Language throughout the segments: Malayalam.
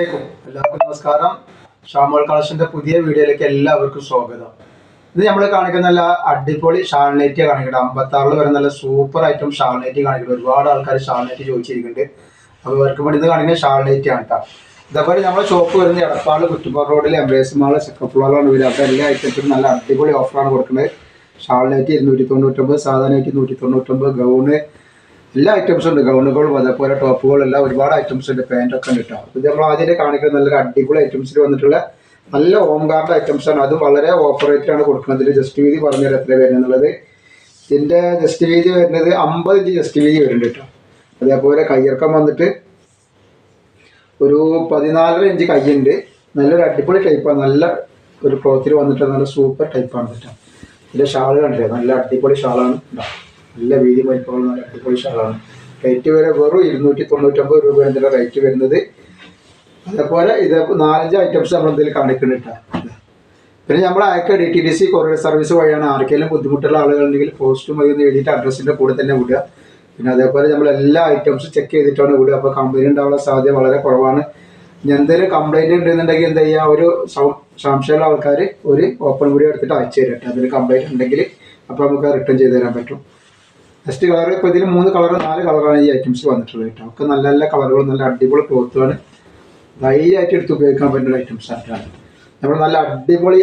എല്ലാവർക്കും നമസ്കാരം. ഷാമോൾ കളക്ഷന്റെ പുതിയ വീഡിയോയിലേക്ക് എല്ലാവർക്കും സ്വാഗതം. ഇത് നമ്മൾ കാണിക്കുന്ന നല്ല അടിപൊളി ഷാൾനൈറ്റ് കാണിക്കുന്നത് അമ്പത്തി ആറിൽ വരെ നല്ല സൂപ്പർ ഐറ്റം ഷാൾനൈറ്റ് കാണിക്കുന്നത് ഒരുപാട് ആൾക്കാർ ഷാൾനൈറ്റ് ചോദിച്ചിരിക്കുന്നുണ്ട്. അപ്പോൾ ഇവർക്ക് വേണ്ടി ഇത് കാണിക്കുന്ന ഷാൾനൈറ്റ് ആണ് കേട്ടോ ഇതേപോലെ നമ്മുടെ ഷോപ്പ് വരുന്ന എടപ്പാട് കുറ്റുപാട് റോഡിൽ എംബ്രേസ് മാൾ സെക്കൻഡ് വരിക. അപ്പോൾ എല്ലാ ഐറ്റത്തിനും നല്ല അടിപൊളി ഓഫറാണ് കൊടുക്കുന്നത്. ഷാൾനൈറ്റ് ഇരുന്നൂറ്റി തൊണ്ണൂറ്റൊമ്പത് സാധാരണ നൂറ്റി തൊണ്ണൂറ്റൊമ്പത് ഗൗണ് എല്ലാ ഐറ്റംസും ഉണ്ട്. ഗൗണുകളും അതേപോലെ ടോപ്പുകളും എല്ലാം ഒരുപാട് ഐറ്റംസ് ഉണ്ട്. പാന്റ് ഒക്കെ ഉണ്ട് കേട്ടോ ഇത് നമ്മൾ ആദ്യമേ കാണിക്കുന്ന നല്ലൊരു അടിപൊളി ഐറ്റംസിൽ വന്നിട്ടുള്ള നല്ല ഹോം ഗാർഡ് ഐറ്റംസ് ആണ്. അത് വളരെ ഓഫർ ആണ് കൊടുക്കുന്നത്. ജസ്റ്റ് വീതി പറഞ്ഞുതരാം എത്ര വരുന്നുള്ളത് ഇതിന്റെ ജസ്റ്റ് വീതി വരുന്നത് അമ്പത് ഇഞ്ച് ജസ്റ്റ് വീതി വരുന്നുണ്ട് കേട്ടോ അതേപോലെ കയ്യിറക്കം വന്നിട്ട് ഒരു പതിനാലര ഇഞ്ച് കയ്യുണ്ട്. നല്ലൊരു അടിപൊളി ടൈപ്പാണ് നല്ല ഒരു ക്ലോത്തിൽ വന്നിട്ട് നല്ല സൂപ്പർ ടൈപ്പാണ് കേട്ടോ ഇതിന്റെ ഷാൾ കണ്ടില്ലേ? നല്ല അടിപൊളി ഷാളാണ് ഇതാ. നല്ല വീതി വലിപ്പമുള്ള നല്ല അടിപൊളി ഷാളാണ്. റേറ്റ് വരെ വെറും ഇരുന്നൂറ്റി തൊണ്ണൂറ്റൊമ്പത് രൂപ ഇതിന്റെ റേറ്റ് വരുന്നത്. അതേപോലെ ഇത് നാലഞ്ച് ഐറ്റംസ് നമ്മൾ എന്തെങ്കിലും കാണിക്കുന്നുണ്ട് പിന്നെ നമ്മൾ അയക്കുക D T D C courier service വഴിയാണ് ആർക്കെങ്കിലും ബുദ്ധിമുട്ടുള്ള ആളുകളുണ്ടെങ്കിൽ പോസ്റ്റ് വഴി ഒന്ന് എഴുതിയിട്ട് അഡ്രസ്സിന്റെ കൂടെ തന്നെ വിടുക. പിന്നെ അതേപോലെ നമ്മൾ എല്ലാ ഐറ്റംസും ചെക്ക് ചെയ്തിട്ടാണ് വിടുക. അപ്പോൾ കംപ്ലൈന്റ് ഉണ്ടാവാനുള്ള സാധ്യത വളരെ കുറവാണ്. എന്തെങ്കിലും കംപ്ലൈന്റ് ഉണ്ടെന്നുണ്ടെങ്കിൽ എന്ത് ചെയ്യുക ഒരു സംശയമുള്ള ആൾക്കാർ ഒരു ഓപ്പൺ വീഡിയോ എടുത്തിട്ട് അയച്ചു തരട്ടെ അതിൽ കംപ്ലൈന്റ് ഉണ്ടെങ്കിൽ അപ്പോൾ നമുക്ക് റിട്ടേൺ ചെയ്ത് തരാൻ പറ്റും. നെക്സ്റ്റ് കളർ ഇപ്പോൾ ഇതിൽ മൂന്ന് കളർ നാല് കളറാണ് ഈ ഐറ്റംസ് വന്നിട്ടുള്ളത് കേട്ടോ. ഒക്കെ നല്ല നല്ല കളറുകൾ നല്ല അടിപൊളി ക്ലോത്തുമാണ് ധൈര്യമായിട്ട് എടുത്ത് ഉപയോഗിക്കാൻ പറ്റുന്ന ഐറ്റംസ് ആണ് നമ്മൾ നല്ല അടിപൊളി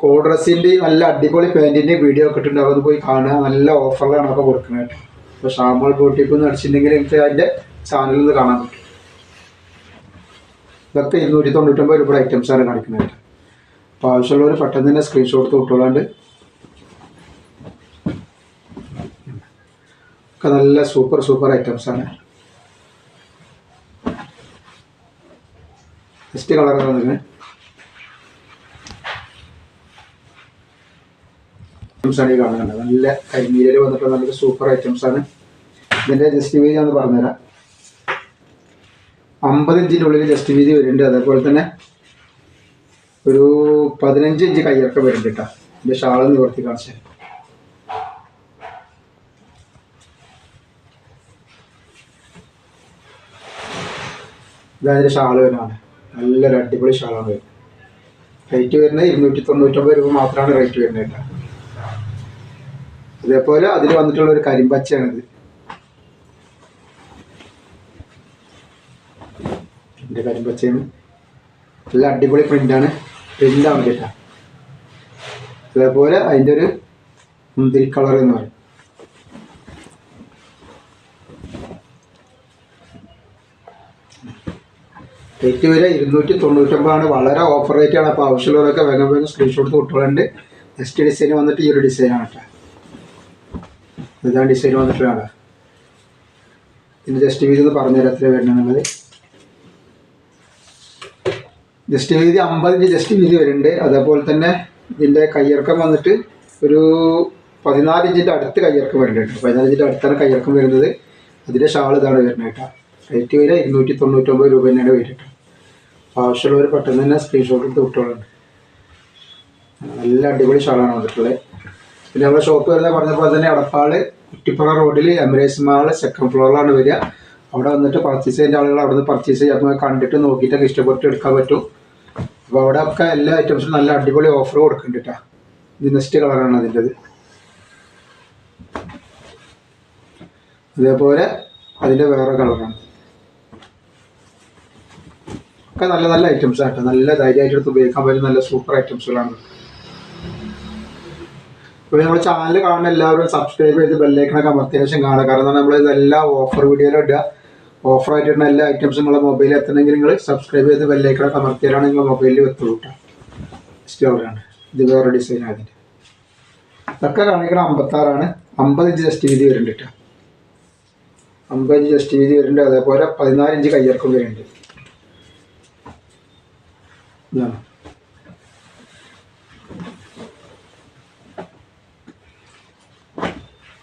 കോൾ ഡ്രസ്സിന്റെ നല്ല അടിപൊളി പാന്റിന്റെ വീഡിയോ ഒക്കെ ഇട്ടുണ്ട് അത് പോയി കാണുക. നല്ല ഓഫറിലാണ് ഒക്കെ കൊടുക്കുന്നത് കേട്ടോ. ഇപ്പോൾ ഷാമോൾ ബോട്ടിക്ക് ഒന്ന് അടിച്ചിട്ടുണ്ടെങ്കിൽ എനിക്ക് അതിന്റെ ചാനലിൽ നിന്ന് കാണാൻ പറ്റും. ഇതൊക്കെ ഇരുന്നൂറ്റി തൊണ്ണൂറ്റൊമ്പത് രൂപയുടെ ഐറ്റംസാണ് കാണിക്കുന്നത് കേട്ടോ. അപ്പോൾ ആവശ്യമുള്ളവർ പെട്ടെന്ന് തന്നെ സ്ക്രീൻഷോട്ട് വിട്ടോളാണ്ട് ഒക്കെ നല്ല സൂപ്പർ സൂപ്പർ ഐറ്റംസ് ആണ്. ജസ്റ്റ് കളർ വന്നിട്ടുണ്ട് ഐറ്റംസ് ആണ് ഈ കാണുന്നത്. നല്ല കരിമീരൽ വന്നിട്ട് നല്ല സൂപ്പർ ഐറ്റംസ് ആണ്. ഇതിന്റെ ജസ്റ്റ് വീതി ഞാൻ പറഞ്ഞുതരാം. അമ്പത് ഇഞ്ചിന്റെ ഉള്ളിൽ ജസ്റ്റ് വീതി വരുന്നുണ്ട്. അതേപോലെ തന്നെ ഒരു പതിനഞ്ച് ഇഞ്ച് കയ്യിറക്കം വരുന്നുണ്ട് കേട്ടോ എന്റെ ഷാൾ നിവർത്തി കാണിച്ചാൽ ഇതതിന്റെ ഷാൾ വരുന്നതാണ്. നല്ലൊരു അടിപൊളി ഷാളാണ് വരുന്നത്. റേറ്റ് വരുന്നത് ഇരുന്നൂറ്റി തൊണ്ണൂറ്റൊമ്പത് രൂപ മാത്രമാണ് റേറ്റ് വരുന്നത് കേട്ടോ. അതേപോലെ അതിൽ വന്നിട്ടുള്ള ഒരു കരിമ്പച്ചയാണിത്. എന്റെ കരിമ്പച്ചയാണ് നല്ല അടിപൊളി പ്രിന്റാണ് പ്രിന്റാണ് കേട്ടോ. അതേപോലെ അതിന്റെ ഒരു മുന്തിരി കളർ എന്ന് പറയും. റേറ്റ് വരെ ഇരുന്നൂറ്റി തൊണ്ണൂറ്റൊമ്പതാണ് വളരെ ഓഫർ റേറ്റ് ആണ്. അപ്പോൾ ആവശ്യമുള്ളവരൊക്കെ വേഗം വേഗം സ്ക്രീൻഷോട്ട് കൊടുത്തോളുണ്ട്. നെക്സ്റ്റ് ഡിസൈൻ വന്നിട്ട് ഈ ഒരു ഡിസൈനാണ് കേട്ടോ ഇതാണ് ഡിസൈൻ വന്നിട്ടുള്ളതാണ്. ഇതിന്റെ ജസ്റ്റ് വീതി ഒന്ന് പറഞ്ഞുതരാം എത്ര വരണമെന്നുള്ളത് ജസ്റ്റ് വീതി അമ്പതിന്റെ ജസ്റ്റ് വീതി വരുന്നുണ്ട്. അതേപോലെ തന്നെ ഇതിന്റെ കയ്യിറക്കം വന്നിട്ട് ഒരു പതിനാല് ഇഞ്ചിന്റെ അടുത്ത് കയ്യിറക്കം വരുന്നുണ്ട് പതിനാല് ഇഞ്ചിന്റെ അടുത്താണ് കയ്യിറക്കം വരുന്നത്. അതിന്റെ ഷാൾ ഇതാണ് വരുന്നത് കേട്ടോ റേറ്റ് വരെ ഇരുന്നൂറ്റി തൊണ്ണൂറ്റൊമ്പത് രൂപ തന്നെയാണ് വരുന്നത് ആവശ്യമുള്ളവർ പെട്ടെന്ന് തന്നെ സ്ക്രീൻഷോട്ട് എടുത്ത് വിട്ടോളുണ്ട് നല്ല അടിപൊളി ഷാളാണ് വന്നിട്ടുള്ളത് പിന്നെ നമ്മുടെ ഷോപ്പ് വരുന്നത് പറഞ്ഞ പോലെ തന്നെ അടപ്പാൾ കുറ്റിപ്പുറ റോഡിൽ എംബ്രേസ് മാൾ സെക്കൻഡ് ഫ്ലോറിലാണ് വരിക. അവിടെ വന്നിട്ട് പർച്ചേസ് ചെയ്യുന്ന ആളുകൾ അവിടെ നിന്ന് പർച്ചേസ് ചെയ്യാൻ കണ്ടിട്ട് നോക്കിയിട്ടൊക്കെ ഇഷ്ടപ്പെട്ട് എടുക്കാൻ പറ്റും. അപ്പോൾ അവിടെ ഒക്കെ എല്ലാ ഐറ്റംസും നല്ല അടിപൊളി ഓഫർ കൊടുക്കുന്നുണ്ട് കേട്ടോ ഇത് നെക്സ്റ്റ് കളറാണ് അതിന്റെത്. അതേപോലെ അതിന്റെ വേറെ കളറാണ് ഒക്കെ നല്ല നല്ല ഐറ്റംസ് ആട്ടോ. നല്ല ധൈര്യമായിട്ട് എടുത്ത് ഉപയോഗിക്കാൻ പറ്റുന്ന നല്ല സൂപ്പർ ഐറ്റംസുകളാണ് അപ്പോൾ നമ്മുടെ ചാനൽ കാണുന്ന എല്ലാവരും സബ്സ്ക്രൈബ് ചെയ്ത് ബെല്ലൈക്കണൊക്കെ അമർത്തിയ ശേഷം കാണുക. കാരണം നമ്മൾ ഇതെല്ലാം ഓഫർ വീഡിയോയിലും ഇടുക. ഓഫർ ആയിട്ടുള്ള എല്ലാ ഐറ്റംസും നിങ്ങളെ മൊബൈലിൽ എത്തണമെങ്കിൽ നിങ്ങൾ സബ്സ്ക്രൈബ് ചെയ്ത് ബെല്ലൈക്കണൊക്കെ അമർത്തിയാലാണ് നിങ്ങൾ മൊബൈലിൽ എത്തുള്ളൂ സ്റ്റോറാണ് ഇത് വേറെ ഡിസൈൻ അതിന്റെ ഇതൊക്കെ കാണിക്കണ അമ്പത്താറാണ്. അമ്പത് ഇഞ്ച് ജസ്റ്റ് വീതി വരുന്നുണ്ട് കേട്ടോ അമ്പത് ഇഞ്ച് ജസ്റ്റ് വീതി വരുന്നുണ്ട്. അതേപോലെ പതിനാല് ഇഞ്ച് വരുന്നുണ്ട്. ഇതാണ്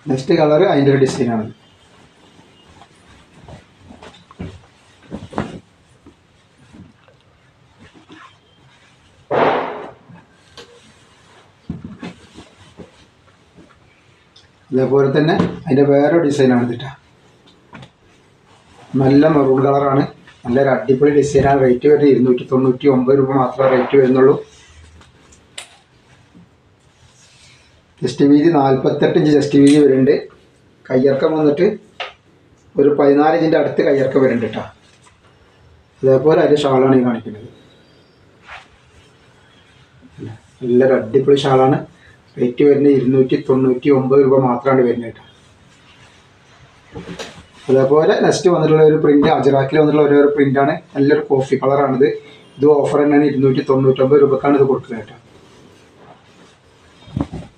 നെക്സ്റ്റ് കളർ അതിന്റെ ഒരു ഡിസൈനാണ് ഇതേപോലെ തന്നെ അതിന്റെ വേറെ ഡിസൈനാണ് ഇതിട്ട. നല്ല മെറൂൺ കളറാണ് നല്ലൊരു അടിപൊളി ഡിസൈനാണ് റേറ്റ് വരുന്നത് ഇരുന്നൂറ്റി തൊണ്ണൂറ്റി ഒമ്പത് രൂപ മാത്രമേ റേറ്റ് വരുന്നുള്ളൂ. ജസ്റ്റ് വീതി നാൽപ്പത്തെട്ട് ഇഞ്ച് ജസ്റ്റ് വീതി വരുന്നുണ്ട്. കയ്യിറക്കം വന്നിട്ട് ഒരു പതിനാല് ഇഞ്ചിന്റെ അടുത്ത് കയ്യിറക്കം വരുന്നുണ്ട് കേട്ടോ അതേപോലെ അതിന്റെ ഷാളാണ് ഈ കാണിക്കുന്നത്. നല്ലൊരു അടിപൊളി ഷാളാണ്. റേറ്റ് വരുന്നത് ഇരുന്നൂറ്റി തൊണ്ണൂറ്റി ഒമ്പത് രൂപ മാത്രമാണ് വരുന്നത് കേട്ടോ അതേപോലെ നെക്സ്റ്റ് വന്നിട്ടുള്ള ഒരു പ്രിന്റ് അജറാക്കിൽ വന്നിട്ടുള്ള ഒരേ ഒരു പ്രിന്റാണ് നല്ലൊരു കോഫി കളറാണിത് ഇത് ഓഫർ തന്നെയാണ് ഇരുന്നൂറ്റി തൊണ്ണൂറ്റൊമ്പത് രൂപക്കാണ് ഇത് കൊടുക്കുന്നത് കേട്ടോ.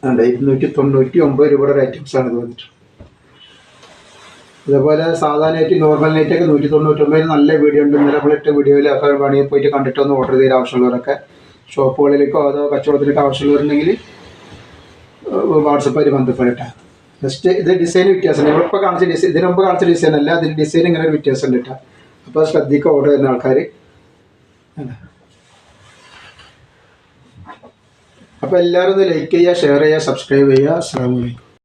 അതെ ഇരുന്നൂറ്റി തൊണ്ണൂറ്റി ഒമ്പത് രൂപയുടെ ഒരു ഐറ്റംസ് ആണ് ഇത് വന്നിട്ട്. അതേപോലെ സാധാരണയായിട്ട് നോർമൽ നൈറ്റ് ഒക്കെ നൂറ്റി തൊണ്ണൂറ്റൊമ്പതിൽ നല്ല വീഡിയോ ഉണ്ട്. ഇന്നലെ നമ്മളിട്ട വീഡിയോയിൽ ഒക്കെ വേണമെങ്കിൽ പോയിട്ട് കണ്ടിട്ട് ഒന്ന് ഓർഡർ ചെയ്ത് ആവശ്യമുള്ളവരൊക്കെ ഷോപ്പുകളിലേക്കോ അതോ കച്ചവടത്തിലേക്കോ ആവശ്യമുള്ളവരുണ്ടെങ്കിൽ വാട്സപ്പായിട്ട് ബന്ധപ്പെടട്ടെ. ജസ്റ്റ് ഇത് ഡിസൈൻ വ്യത്യാസം. നമ്മളിപ്പോൾ കാണിച്ച ഡിസൈൻ ഇതിന് മുമ്പ് കാണിച്ച ഡിസൈൻ അല്ല അതിന് ഡിസൈൻ ഇങ്ങനെ ഒരു വ്യത്യാസം ഉണ്ട് കേട്ടോ അപ്പോൾ ശ്രദ്ധിക്കുക ഓർഡർ ചെയ്യുന്ന ആൾക്കാർ അപ്പോൾ എല്ലാവരും ഒന്ന് ലൈക്ക് ചെയ്യുക ഷെയർ ചെയ്യുക സബ്സ്ക്രൈബ് ചെയ്യുക. അസ്സാം വലൈക്കും